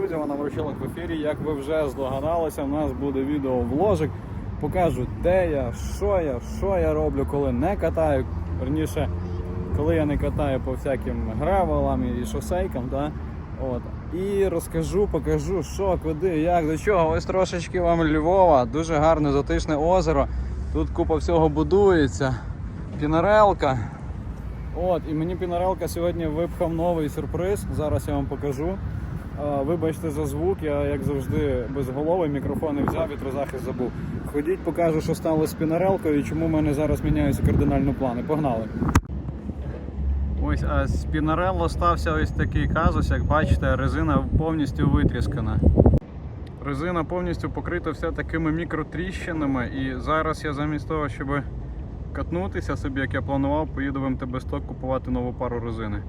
друзі, вона Ворчилок в ефірі. Як ви вже здогадалися, у нас буде відео-вложик. Покажу, де я, що я, що я роблю, коли не катаю. Верніше, коли я не катаю по всяким гравелам і шосейкам. Да? От. І розкажу, покажу, що, куди, як, до чого. Ось трошечки вам Львова, дуже гарне затишне озеро. Тут купа всього будується. Пінарелка. От, і мені Пінарелка сьогодні випхав новий сюрприз. Зараз я вам покажу. Вибачте за звук, я як завжди безголовий, мікрофон не взяв, вітрозахист забув. Ходіть, покажу, що стало з пінарелкою і чому в мене зараз міняються кардинально плани. Погнали. Ось, а з пінарелло стався ось такий казус, як бачите, резина повністю витріскана. Резина повністю покрита все такими мікротріщинами, і зараз я замість того, щоб катнутися собі, як я планував, поїду в МТБ Сток купувати нову пару резини.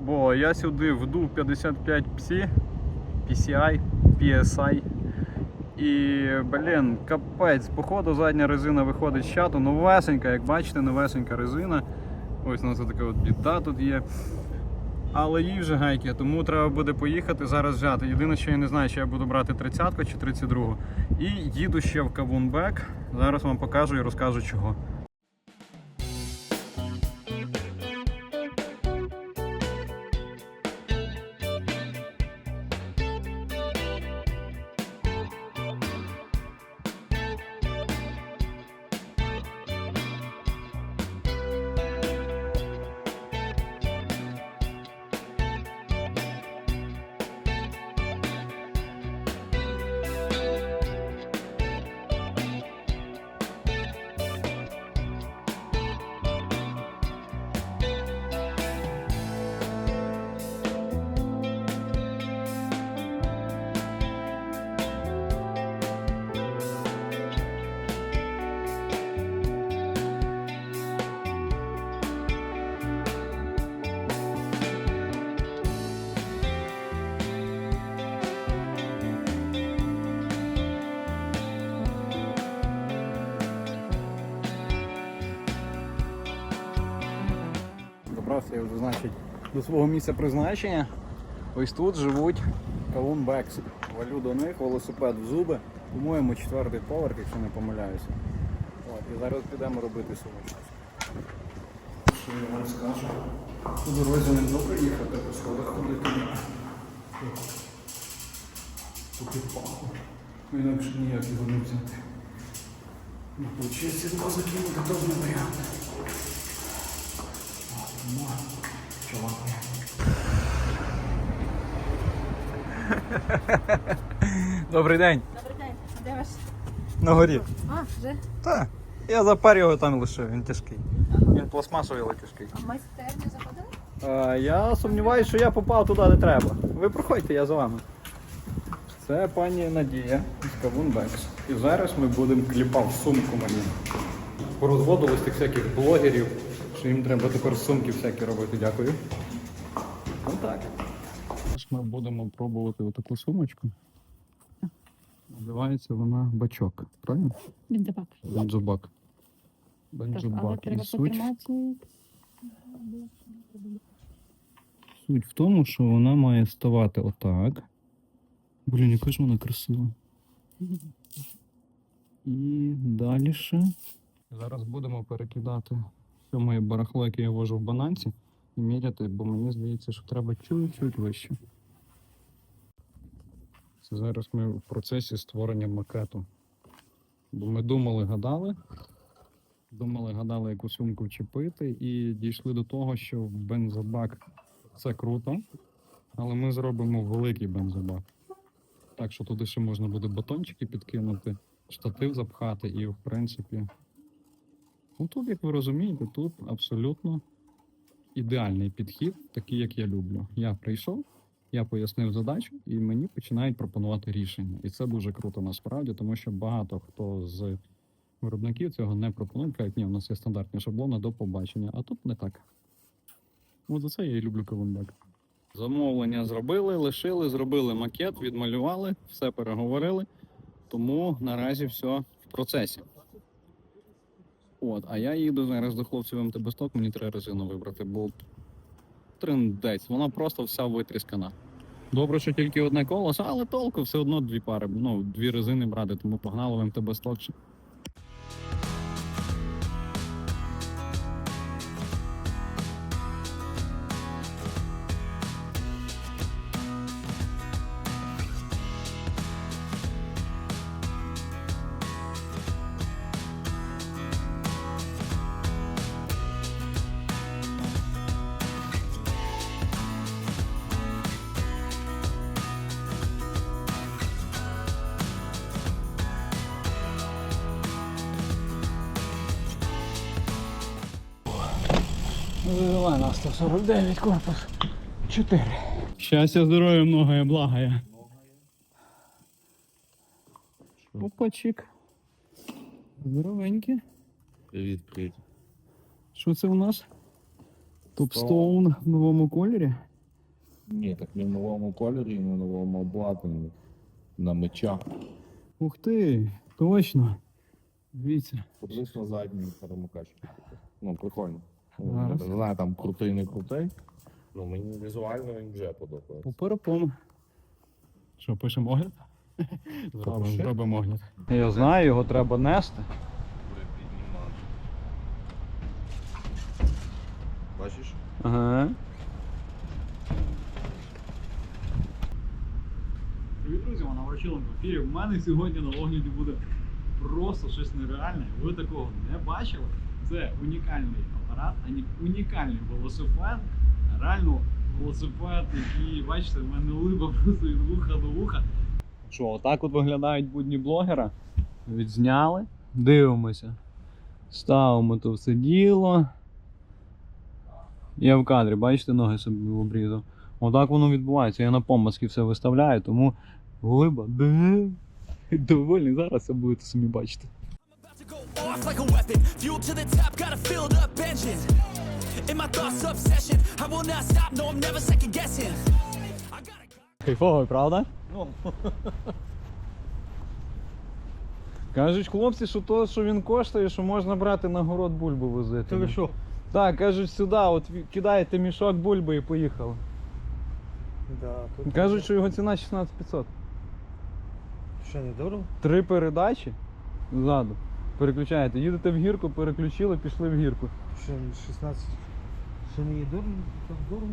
Бо я сюди вдув 55 PSI, PCI, PSI. І, блін, капець, походу задня резина виходить з чату, новесенька, як бачите, новесенька резина. Ось у нас така от біда тут є. Але їй вже гайки, тому треба буде поїхати зараз взяти. Єдине, що я не знаю, чи я буду брати 30-ку чи 32-го. І їду ще в Кавунбек. Зараз вам покажу і розкажу чого. Добрався я вже, значить, до свого місця призначення. Ось тут живуть Кавун Бекс. Валю до них, велосипед в зуби. По-моєму, четвертий поверх, якщо не помиляюся. От, і зараз підемо робити сумочку. Що я вам скажу? По дорозі не добре їхати, по сходах ходити. Тут і паху. Ну, Інакше ніяк його не взяти. Ну, Получається, два закинути теж не варіант. Добрий день. Добрий день. Де ваш? На горі. А, вже? Так. Я запер його там лишив, він тяжкий. Він пластмасовий, але тяжкий. А майстерню заходили? Е, я сумніваюся, що я попав туди, де треба. Ви проходьте, я за вами. Це пані Надія з Кавун Бекс. І зараз ми будемо кліпав сумку мені. Порозводились тих всяких блогерів, що їм треба тепер сумки всякі робити. Дякую. Ну так. Зараз ми будемо пробувати отаку сумочку. Називається вона бачок. Правильно? Бензобак. Але Бензобак. І суть. Суть в тому, що вона має ставати отак. Блін, яка ж вона красива. І далі. Зараз будемо перекидати все моє барахло, яке я вожу в бананці, і міряти, бо мені здається, що треба чуть-чуть вище. Це зараз ми в процесі створення макету. Бо ми думали, гадали. Думали, гадали, яку сумку вчепити, і дійшли до того, що бензобак це круто, але ми зробимо великий бензобак. Так що туди ще можна буде батончики підкинути, штатив запхати, і в принципі. Ну тут, як ви розумієте, тут абсолютно ідеальний підхід, такий, як я люблю. Я прийшов, я пояснив задачу, і мені починають пропонувати рішення. І це дуже круто насправді, тому що багато хто з виробників цього не пропонують, кажуть, ні, у нас є стандартні шаблони до побачення, а тут не так. От за це я і люблю Каленбек. Замовлення зробили, лишили, зробили макет, відмалювали, все переговорили. Тому наразі все в процесі. От, а я їду зараз до хлопців МТБ сток, мені треба резину вибрати, бо триндець, вона просто вся витріскана. Добре, що тільки одне колесо, але толку все одно дві пари, ну, дві резини брати, тому погнали в МТБ сток. Вызывай на 149 корпус 4. Счастья, здоровья, многое, благое. Опачик. Здоровенькі. Привіт, привіт. Що це у нас? Топстоун в новому кольорі. Ні, так не в новому кольорі, не в новому обладнанні. На мечах. Ух ти, точно. Дивіться. Подивись на задній перемикач. Ну, прикольно. Зараз. Не знаю, там крутий, не крутий. Ну, мені візуально він вже подобається. Поперепон. Що, пишемо огляд? Зробимо, Пиши. зробимо огляд. Я знаю, його треба нести. Бачиш? Ага. Привіт, друзі, вона вручила в ефірі. У мене сьогодні на огляді буде просто щось нереальне. Ви такого не бачили. Це унікальний апарат, унікальний велосипед. Реально велосипед, який, бачите, в мене либа просто від вуха до вуха. Що, отак от виглядають будні блогера. Відзняли. Дивимося. Ставимо то все діло. Я в кадрі, бачите, ноги собі обрізав. Отак воно відбувається. Я на помазки все виставляю, тому глиба. Довольний зараз це будете самі бачити. Off like a weapon. Fuel to the top, got a filled up engine. In my thoughts, obsession. I will not stop, no, I'm never second guessing. I gotta. Кайфово, правда? Ну. Кажуть хлопці, що то, що він коштує, що можна брати на город бульбу возити. ви що? Так, кажуть, сюди, от кидаєте мішок бульби і поїхали. Да, тут Кажуть, що його ціна 16500. що не дорого? Три передачі ззаду. Переключаєте. Їдете в гірку, переключили, пішли в гірку. Ще 16. Ще не є дорого?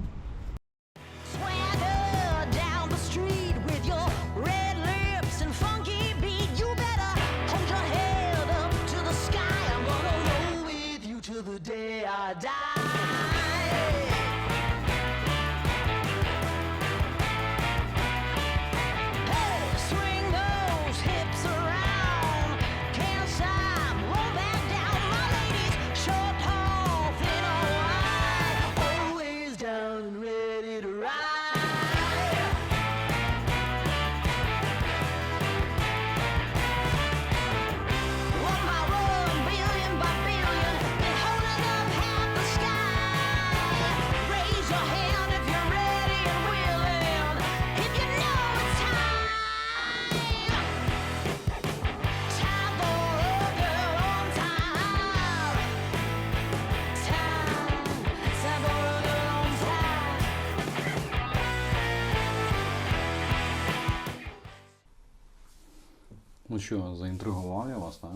Що, заінтригував я вас, так?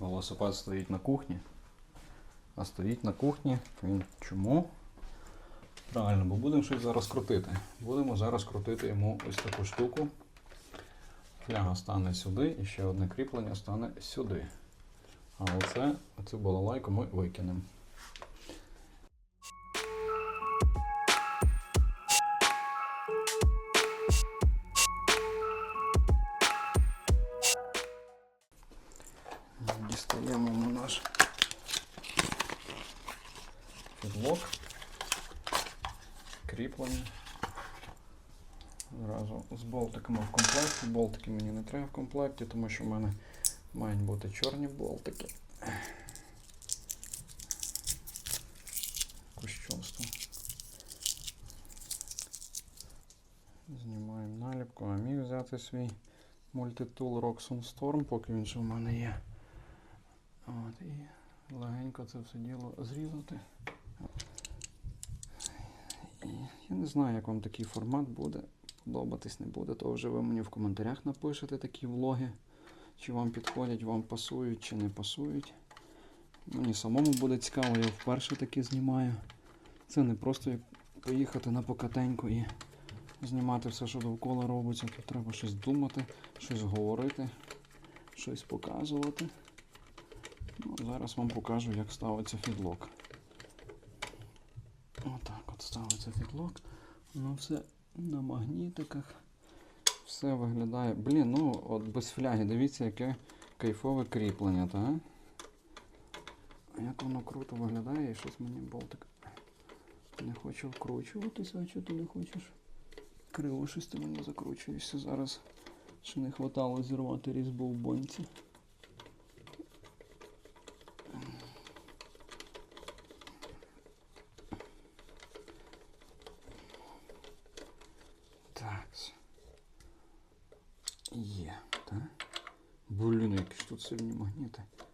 Велосипед стоїть на кухні. А стоїть на кухні він чому? Правильно, бо будемо щось зараз крутити. Будемо зараз крутити йому ось таку штуку. Фляга стане сюди і ще одне кріплення стане сюди. А оце, оцю балалайку ми викинемо. Треба в комплекті, тому що в мене мають бути чорні болтики. Кущовство. Знімаємо наліпку, а міг взяти свій Multitool Roxon Storm, поки він ще в мене є. От, і легенько це все діло зрізати. Я не знаю, як вам такий формат буде. Подобатись не буде, то вже ви мені в коментарях напишете такі влоги. Чи вам підходять, вам пасують, чи не пасують. Мені самому буде цікаво, я вперше таки знімаю. Це не просто поїхати на покатеньку і знімати все, що довкола робиться. Тут треба щось думати, щось говорити, щось показувати. Ну, зараз вам покажу, як ставиться фідлок. Отак от ставиться фідлок. Воно все на магнітиках. Все виглядає. Блін, ну от без фляги, дивіться, яке кайфове кріплення, так? Як воно круто виглядає і щось мені болтик не хоче вкручуватися, а чого ти не хочеш? Криво щось ти мені закручуєшся зараз. Ще не хватало зірвати різьбу в бонці. Так. Є, так? Блін, які ж тут.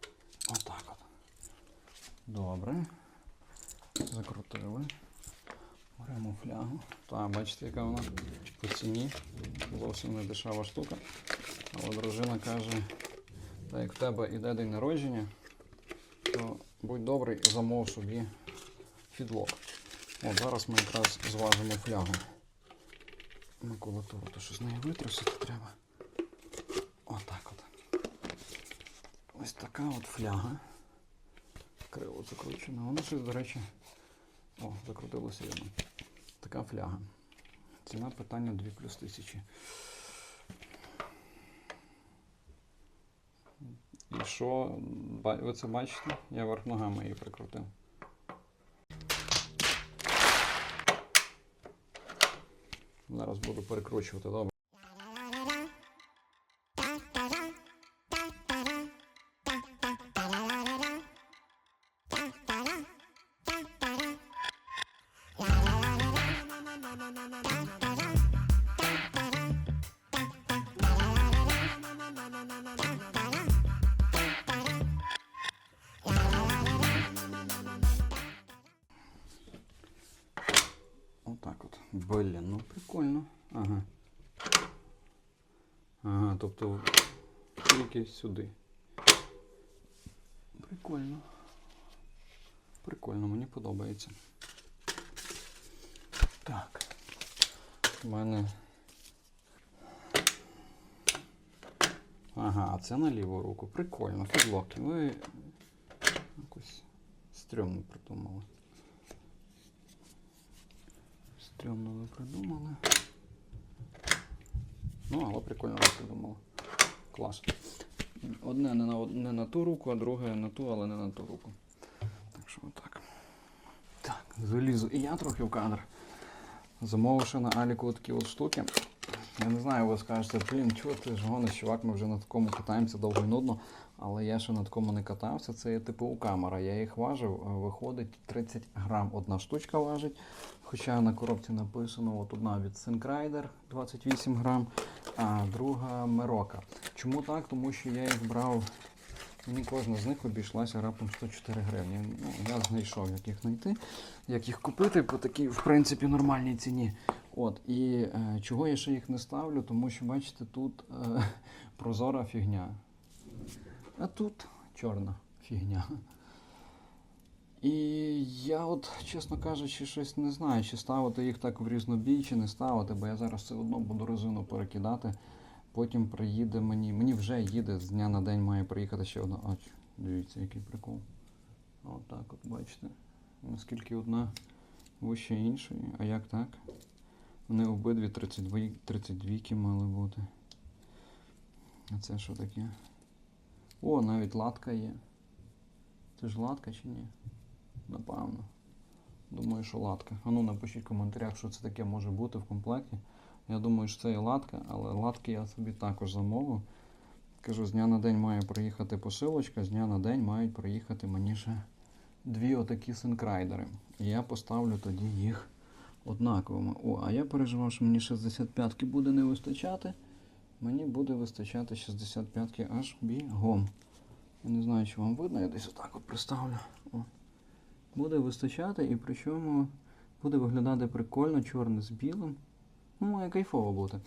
Отак от. Добре. Закрутили. Беремо флягу. Так, бачите, яка вона по ціні. Зовсім не дешева штука. Але дружина каже, так як в тебе іде день народження, то будь добрий, замов собі фідлок. От зараз ми якраз зважимо флягу. Макулатуру, то що з неї витрусити треба. Отак от. Ось така от фляга. Криво закручена. Воно щось, до речі. О, закрутилося видно. Така фляга. Ціна питання 2 плюс тисячі. І що, ви це бачите? Я верх ногами її прикрутив. Зараз буду перекручувати, добре. Блін, ну прикольно. Ага. Ага, тобто тільки сюди. Прикольно. Прикольно, мені подобається. Так. У мене. Ага, а це на ліву руку. Прикольно. Фідлоки. Ви якось стрьомно придумали. Стрьомно ви. Ну, але прикольно ви придумали. Клас. Одне не на, не на ту руку, а друге на ту, але не на ту руку. Так що отак. Так, залізу. І я трохи в кадр. Замовивши на Аліку такі от штуки. Я не знаю, ви скажете, блін, чого ти ж гониш, чувак, ми вже на такому катаємося довго і нудно, але я ще на такому не катався. Це є типу камера. Я їх важив, е, виходить 30 грам одна штучка важить. Хоча на коробці написано, от одна від Syncrider 28 грам, а друга Meroka. Чому так? Тому що я їх брав. Мені кожна з них обійшлася раптом 104 гривні. Ну, я знайшов, як їх знайти, як їх купити по такій, в принципі, нормальній ціні. От, і е, чого я ще їх не ставлю, тому що, бачите, тут е, прозора фігня. А тут чорна фігня. І я от, чесно кажучи, щось не знаю, чи ставити їх так в різнобій, чи не ставити, бо я зараз все одно буду резину перекидати. Потім приїде мені. Мені вже їде з дня на день має приїхати ще одна. А, дивіться, який прикол. От так от бачите. Наскільки одна вище іншої. А як так? Вони обидві 32, 32 мали бути. А це що таке? О, навіть латка є. Це ж латка чи ні? Напевно. Думаю, що латка. А ну напишіть в коментарях, що це таке може бути в комплекті. Я думаю, що це і латка, але латки я собі також замовив. Кажу, з дня на день має приїхати посилочка, з дня на день мають приїхати мені ще дві отакі синкрайдери. І я поставлю тоді їх однаковими. О, а я переживав, що мені 65-ки буде не вистачати. Мені буде вистачати 65-ки аж бігом. Я не знаю, чи вам видно, я десь отак от приставлю. О. Буде вистачати і причому буде виглядати прикольно, чорне з білим. Ну, має кайфово бути.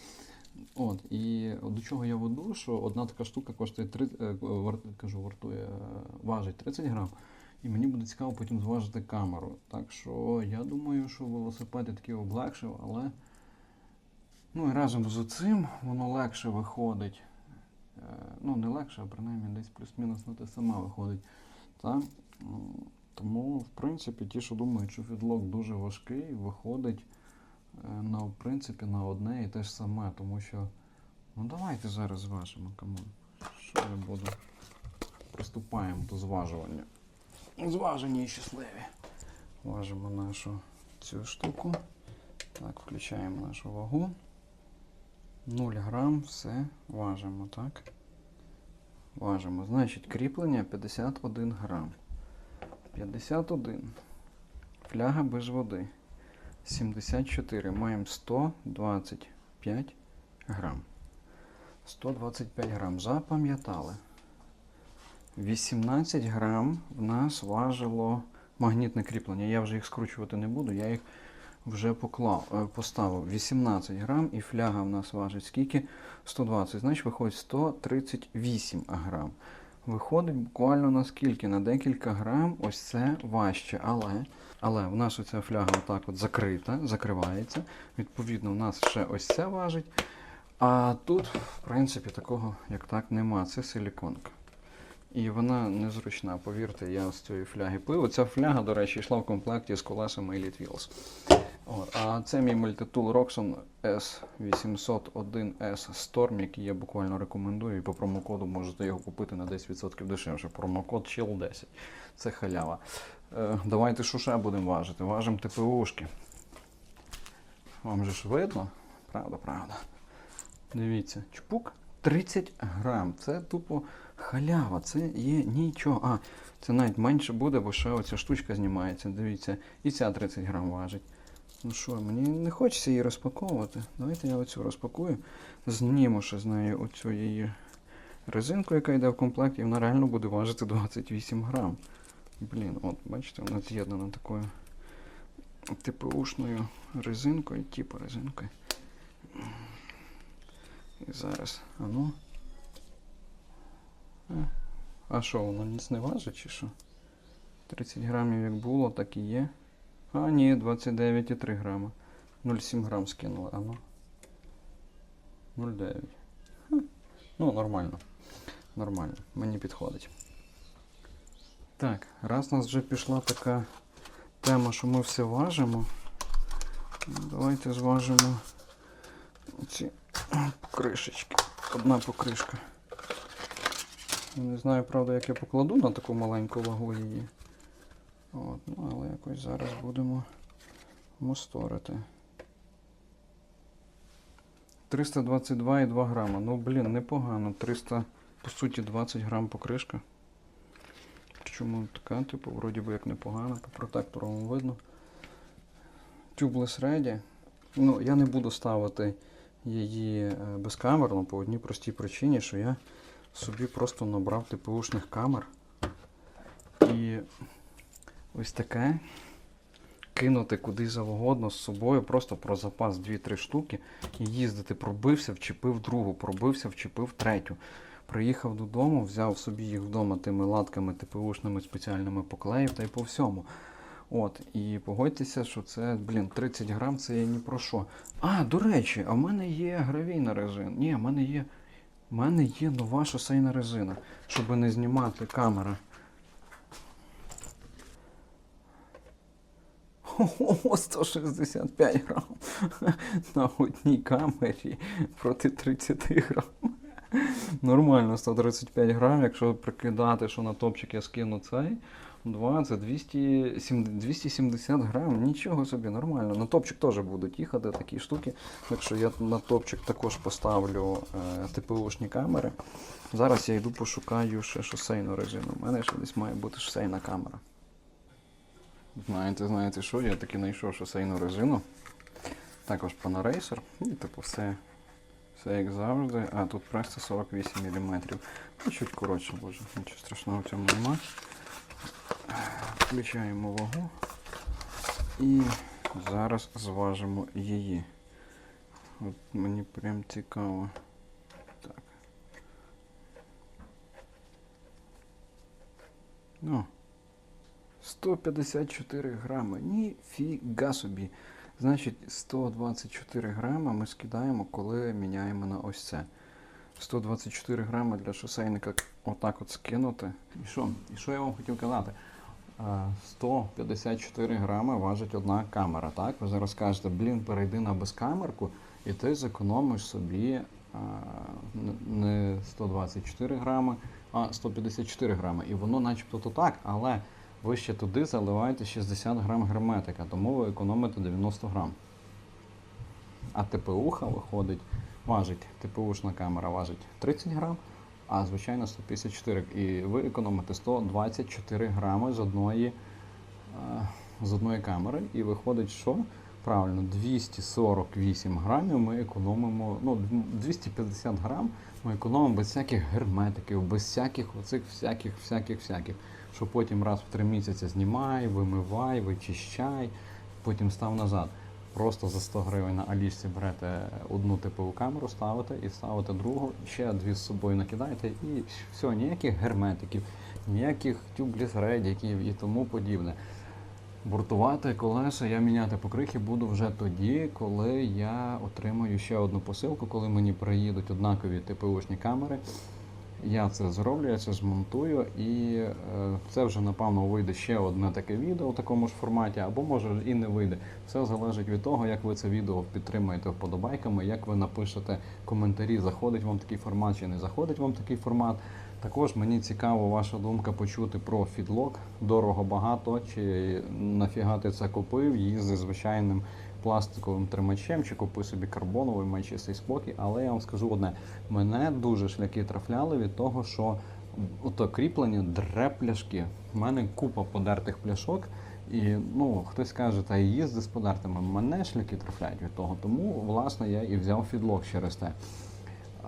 От, і до чого я веду, що одна така штука коштує 3, е, кажу, вартує, е, важить 30 грам. І мені буде цікаво потім зважити камеру. Так що я думаю, що велосипед я таки облегшив, але ну і разом з цим воно легше виходить. Е, Ну, не легше, а принаймні десь плюс-мінус на те саме виходить. Так? М, Тому, в принципі, ті, що думають, що фідлок дуже важкий, виходить е, на, в принципі, на одне і те ж саме, тому що. Ну давайте зараз зважимо, кому. Що я буду? Приступаємо до зважування. Зважені і щасливі. Важимо нашу цю штуку. Так, включаємо нашу вагу. 0 грам, все, важимо, так? Важимо. Значить, кріплення 51 грам. 51. Фляга без води. 74. Маємо 125 грам. 125 грам. Запам'ятали. 18 грам в нас важило магнітне кріплення. Я вже їх скручувати не буду, я їх вже поклав, е, поставив. 18 грам і фляга в нас важить скільки? 120. Значить виходить 138 грам. Виходить буквально на скільки? На декілька грам ось це важче. Але, але в нас оця фляга отак от закрита, закривається. Відповідно, в нас ще ось це важить. А тут, в принципі, такого як так нема. Це силіконка. І вона незручна, повірте, я з цієї фляги пив. Ця фляга, до речі, йшла в комплекті з колесами Elite Wheels. А це мій мультитул Roxon S801S Storm, який я буквально рекомендую. І по промокоду можете його купити на 10% дешевше. Промокод CHILL10. Це халява. Е, давайте що ще будемо важити? Важимо ТПУшки. Вам же ж видно? Правда, правда. Дивіться, чпук 30 грам. Це тупо халява, це є нічого. А, це навіть менше буде, бо ще оця штучка знімається. Дивіться, і ця 30 грам важить. Ну що, мені не хочеться її розпаковувати. Давайте я оцю розпакую. Зніму ще з неї оцю її резинку, яка йде в комплекті, і вона реально буде важити 28 грам. Блін, от, бачите, вона з'єднана такою ТПУшною резинкою, типу резинкою. І зараз, а ну. А, А що, воно ніц не важить чи що? 30 грамів як було, так і є. А, ні, 29,3 грама. 0,7 грам скинули, а ну. 0,9. Ну, нормально. Нормально, мені підходить. Так, раз у нас вже пішла така тема, що ми все важимо. Давайте зважимо ці покришечки. Одна покришка. Не знаю, правда, як я покладу на таку маленьку вагу її. От, ну, але якось зараз будемо мосторити. 322,2 грама. Ну, блін, непогано. 300, по суті, 20 грам покришка. Чому така, типу, вроді би як непогано, по протектору вам видно. Tubeless Ready. Ну, я не буду ставити її е, безкамерно по одній простій причині, що я собі просто набрав ТПУшних камер. І ось таке кинути куди завгодно з собою, просто про запас 2-3 штуки і їздити, пробився, вчепив другу, пробився, вчепив третю. Приїхав додому, взяв собі їх вдома тими латками ТПУшними спеціальними поклеїв та й по всьому. От, і погодьтеся, що це, блін, 30 грам це є ні про що. А, до речі, а в мене є гравійна резина. Ні, в мене є. В мене є нова шосейна резина, щоб не знімати камера. 165 грам на одній камері проти 30 грам. Нормально, 135 грам, якщо прикидати, що на топчик я скину цей. 2, це 200, 270 грам, нічого собі, нормально. На топчик теж будуть їхати такі штуки. Так що я на топчик також поставлю е, ТПУшні камери. Зараз я йду пошукаю ще шосейну резину. У мене ще десь має бути шосейна камера. Знаєте, знаєте що? Я таки знайшов шосейну резину. Також Panaracer. І типу все, Все як завжди, а тут просто 48 мм. Ну, чуть коротше, боже, нічого страшного в цьому нема. Включаємо вагу і зараз зважимо її. От мені прям цікаво. Так. Ну. 154 грами. Ніфіга собі. Значить, 124 грама ми скидаємо, коли міняємо на ось це. 124 грами для шосейника отак от скинути. І що? І що я вам хотів казати? 154 грами важить одна камера, так? Ви зараз кажете, блін, перейди на безкамерку, і ти зекономиш собі а, не 124 грами, а 154 грами. І воно начебто то так, але ви ще туди заливаєте 60 грам герметика, тому ви економите 90 грам. А ТПУха виходить, важить, ТПУшна камера важить 30 грам, а звичайно 154. І ви економите 124 грами з одної, е, з одної камери. І виходить, що правильно, 248 грамів ми економимо, ну 250 грам ми економимо без всяких герметиків, без всяких оцих всяких, всяких, всяких. Що потім раз в три місяці знімай, вимивай, вичищай, потім став назад. Просто за 100 гривень на Алісі берете одну типову камеру, ставите і ставите другу, ще дві з собою накидаєте і все, ніяких герметиків, ніяких тюблісредіків і тому подібне. Бортувати колеса я міняти покрихи буду вже тоді, коли я отримаю ще одну посилку, коли мені приїдуть однакові ТПУшні камери. Я це зроблю, я це змонтую, і е, це вже напевно вийде ще одне таке відео в такому ж форматі, або може і не вийде. Все залежить від того, як ви це відео підтримаєте вподобайками, як ви напишете коментарі, заходить вам такий формат чи не заходить вам такий формат. Також мені цікаво ваша думка почути про фідлок. Дорого багато, чи нафіга ти це купив, їзди звичайним пластиковим тримачем, чи купи собі карбоновий, май чистий спокій. Але я вам скажу одне: мене дуже шляхи трафляли від того, що ото кріплення дре. У мене купа подертих пляшок. І ну, хтось каже, та їзди з подертими. Мене шляки трафляють від того. Тому, власне, я і взяв фідлок через те.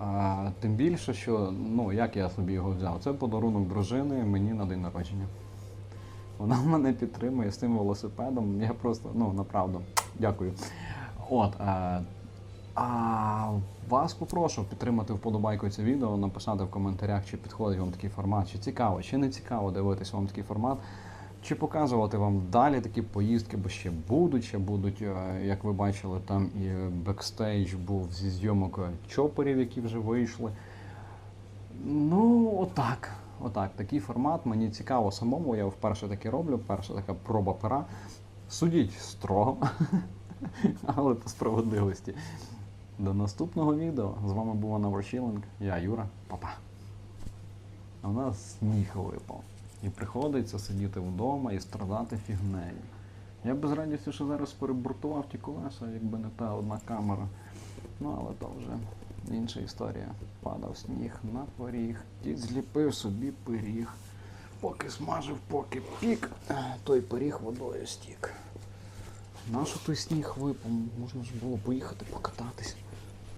А, тим більше, що ну як я собі його взяв? Це подарунок дружини мені на день народження. Вона мене підтримує з тим велосипедом. Я просто ну направду дякую. От а, а вас попрошу підтримати вподобайку це відео, написати в коментарях, чи підходить вам такий формат, чи цікаво, чи не цікаво дивитися вам такий формат. Чи показувати вам далі такі поїздки, бо ще будуть, ще будуть, е, як ви бачили, там і бекстейдж був зі зйомок е, чоперів, які вже вийшли. Ну, отак. Отак, такий формат. Мені цікаво самому. Я вперше таке роблю, перша така проба пера. Судіть строго, але по справедливості. До наступного відео. З вами був Анна Ворчиленко, я Юра, Па-па. А у нас сніг випав. І приходиться сидіти вдома і страдати фігнею. Я б з радістю ще зараз перебуртував ті колеса, якби не та одна камера. Ну, але то вже інша історія. Падав сніг на поріг, дід зліпив собі пиріг. Поки смажив, поки пік, е, той пиріг водою стік. Нащо той сніг випав? Можна ж було поїхати покататись.